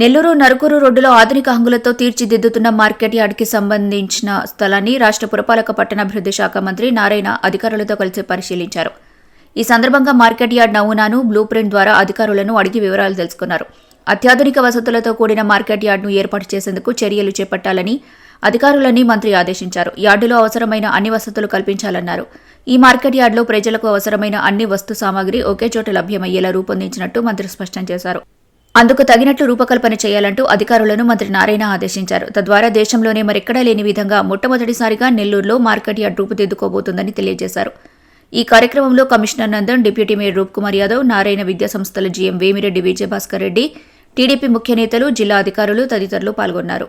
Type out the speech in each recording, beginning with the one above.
నెల్లూరు నరుకూరు రోడ్డులో ఆధునిక హంగులతో తీర్చిదిద్దుతున్న మార్కెట్ యార్డ్కి సంబంధించిన స్థలాన్ని రాష్ట్ర పురపాలక పట్టణాభివృద్ధి శాఖ మంత్రి నారాయణ అధికారులతో కలిసి పరిశీలించారు. ఈ సందర్భంగా మార్కెట్ యార్డ్ నమూనాను బ్లూ ప్రింట్ ద్వారా అధికారులను అడిగి వివరాలు తెలుసుకున్నారు. అత్యాధునిక వసతులతో కూడిన మార్కెట్ యార్డ్ను ఏర్పాటు చేసేందుకు చర్యలు చేపట్టాలని అధికారులని మంత్రి ఆదేశించారు. యార్డులో అవసరమైన అన్ని వసతులు కల్పించాలన్నారు. ఈ మార్కెట్ యార్డులో ప్రజలకు అవసరమైన అన్ని వస్తు సామాగ్రి ఒకే చోట లభ్యమయ్యేలా రూపొందించినట్టు మంత్రి స్పష్టం చేశారు. అందుకు తగినట్లు రూపకల్పన చేయాలంటూ అధికారులను మంత్రి నారాయణ ఆదేశించారు. తద్వారా దేశంలోనే మరెక్కడా లేని విధంగా మొట్టమొదటిసారిగా నెల్లూరులో మార్కెట్ యార్డ్ రూపుదిద్దుకోబోతుందని తెలియజేశారు. ఈ కార్యక్రమంలో commissioner Nandan deputy mayor Roop Kumar Yadav Narayana విద్యా సంస్థల జీఎం వేమిరెడ్డి విజయభాస్కర్ రెడ్డి టీడీపీ ముఖ్య నేతలు జిల్లా అధికారులు తదితరులు పాల్గొన్నారు.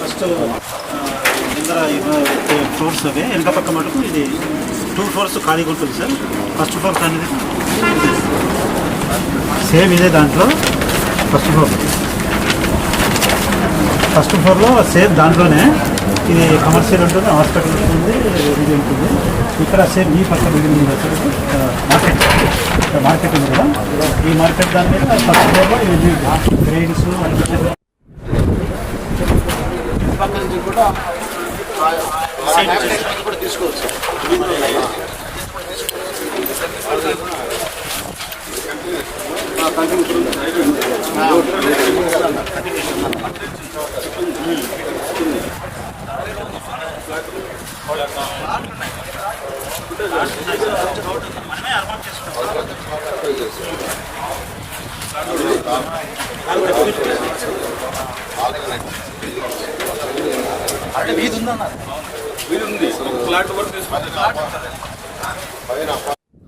ఫస్ట్ ముందర ఫ్లోర్స్ అవే. వెనక పక్క మటుకు ఇది టూ ఫ్లోర్స్ ఖాళీగా ఉంటుంది సార్. ఫస్ట్ ఫ్లోర్ అనేది సేమ్ ఇదే దాంట్లో. ఫస్ట్ ఫ్లోర్ ఫస్ట్ ఫ్లోర్లో సేమ్ దాంట్లోనే ఇది కమర్షియల్ ఉంటుంది హాస్పిటల్ ఉంటుంది ఇది ఉంటుంది. ఇక్కడ సేమ్ ఈ పక్క బిల్డింగ్ ఉంది మార్కెట్ మార్కెట్ ఉంది కదా. ఈ మార్కెట్ దాని మీద ఫస్ట్ ఫ్లోర్లో ఇది గ్రెయిన్స్ పక్క నుంచి కూడా కూడా తీసుకోవచ్చు అంటే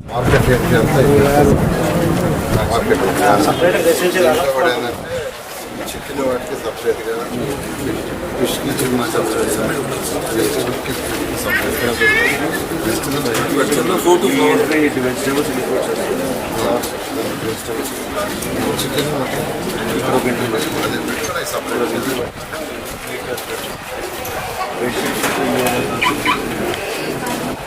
మార్కెట్ రేట్ ఎంత మార్కెట్ సపరేట్ రెసిడెన్షియల్ చికెన్ వాటికి సపరేట్గా ఫిష్కి చిన్న చికెన్ అది పెట్టుకుని సపరేట్